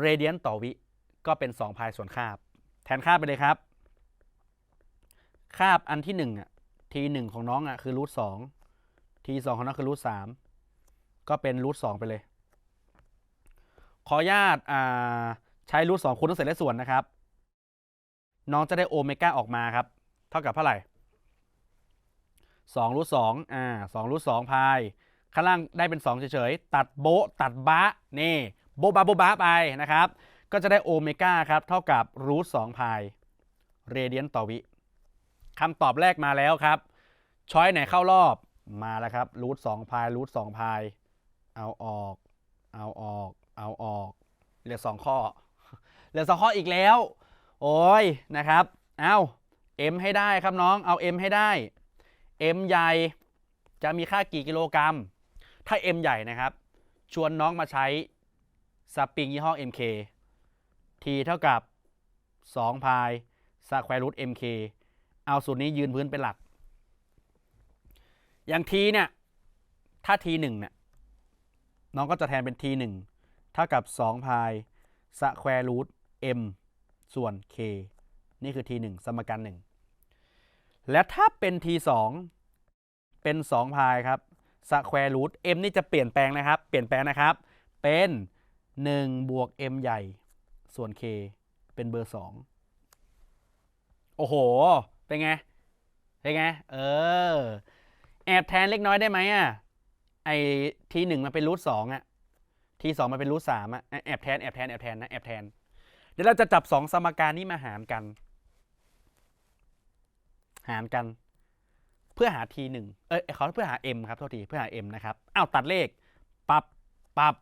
เรเดียนต่อวิก็เป็น 2 พายส่วนคาบ แทนคาบไปเลยครับ คาบอันที่1อะทีหนึ่งของน้องอะคือรูทสองทีสองของน้องคือรูทสามก็เป็นรูทสองไปเลย ขออนุญาตอ่าใช้รูทสองคูณทั้งเศษและส่วนนะครับ น้องจะได้โอเมก้าออกมาครับ เท่ากับเท่าไหร่สองรูทสองอ่าสองรูทสองพาย ข้างล่างได้เป็น2เฉยๆ ตัดโบตัดบะนี่ โบบะโบบะไปนะครับ ก็จะได้โอเมก้าครับ เท่ากับรูทสองพายเรเดียนต่อวิคำตอบแรกมาแล้วครับ ช้อยไหนเข้ารอบมาแล้วครับรูทสองพายรูทสองพายเอาออก เอาออก เอาออก เหลือสองข้อ เหลือสองข้ออีกแล้ว โอ้ยนะครับ เอาเอ็มให้ได้ครับน้อง เอา M ให้ได้ M ใหญ่จะมีค่ากี่กิโลกรัม ถ้า M ใหญ่นะครับ ชวนน้องมาใช้ สปริงยี่ห้อ MK T เท่ากับ2พายสแควร์รูท MK เอาสูตรนี้ยืนพื้นเป็นหลัก อย่าง T เนี่ยถ้า T 1เนี่ยน้องก็จะแทนเป็น T 1เท่ากับ2พายสแควร์รูท M ส่วน K นี่คือ T 1สมการ 1 และถ้าเป็น T 2เป็น2พายครับสแควร์รูท m นี่จะเปลี่ยนแปลงนะครับ เปลี่ยนแปลงนะครับ เป็น 1 บวก m ใหญ่ ส่วน k เป็นเบอร์ 2 โอ้โห เป็นไง เป็นไง เออ แอบแทนเล็กน้อยได้ไหมอะ ไอทีหนึ่งมันเป็นรูทสองอะ ทีสองมันเป็นรูทสามอะ แอบแทน แอบแทน แอบแทนนะ แอบแทน เดี๋ยวเราจะจับสองสมการนี้มาหารกัน หารกัน เพื่อหา t 1เอ้ยเขาเพื่อหา m ครับโทษที เพื่อหา m นะครับ อ้าวตัดเลข ปับปับ